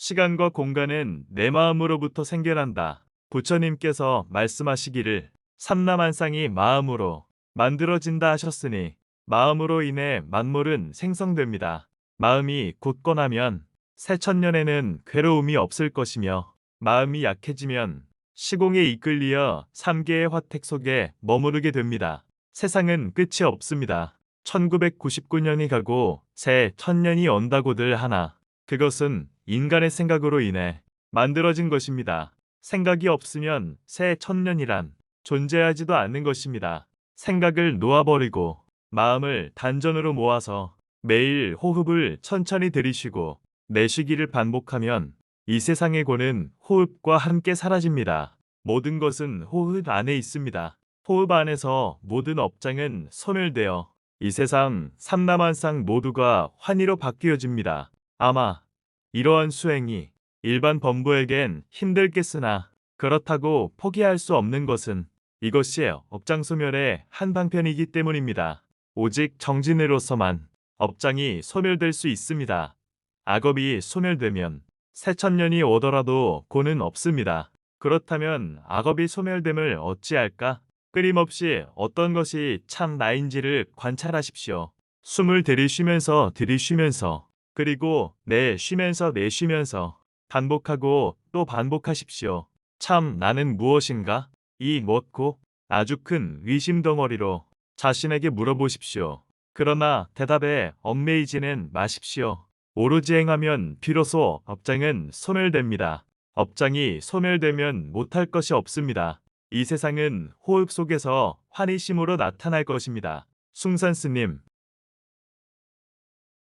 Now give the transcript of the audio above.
시간과 공간은 내 마음으로부터 생겨난다. 부처님께서 말씀하시기를 삼라만상이 마음으로 만들어진다 하셨으니 마음으로 인해 만물은 생성됩니다. 마음이 굳건하면 새천년에는 괴로움이 없을 것이며 마음이 약해지면 시공에 이끌리어 삼계의 화택 속에 머무르게 됩니다. 세상은 끝이 없습니다. 1999년이 가고 새 천년이 온다고들 하나 그것은 인간의 생각으로 인해 만들어진 것입니다. 생각이 없으면 새 천년이란 존재하지도 않는 것입니다. 생각을 놓아버리고 마음을 단전으로 모아서 매일 호흡을 천천히 들이쉬고 내쉬기를 반복하면 이 세상의 고는 호흡과 함께 사라집니다. 모든 것은 호흡 안에 있습니다. 호흡 안에서 모든 업장은 소멸되어 이 세상 삼라만상 모두가 환희로 바뀌어집니다. 아마 이러한 수행이 일반 범부에겐 힘들겠으나 그렇다고 포기할 수 없는 것은 이것이 업장 소멸의 한 방편이기 때문입니다. 오직 정진으로서만 업장이 소멸될 수 있습니다. 악업이 소멸되면 새천년이 오더라도 고는 없습니다. 그렇다면 악업이 소멸됨을 어찌할까? 끊임없이 어떤 것이 참 나인지를 관찰하십시오. 숨을 들이쉬면서 들이쉬면서 그리고 내쉬면서 내쉬면서 반복하고 또 반복하십시오. 참 나는 무엇인가? 이 못고 아주 큰 의심 덩어리로 자신에게 물어보십시오. 그러나 대답에 얽매이지는 마십시오. 오로지 행하면 비로소 업장은 소멸됩니다. 업장이 소멸되면 못할 것이 없습니다. 이 세상은 호흡 속에서 환희심으로 나타날 것입니다. 숭산 스님,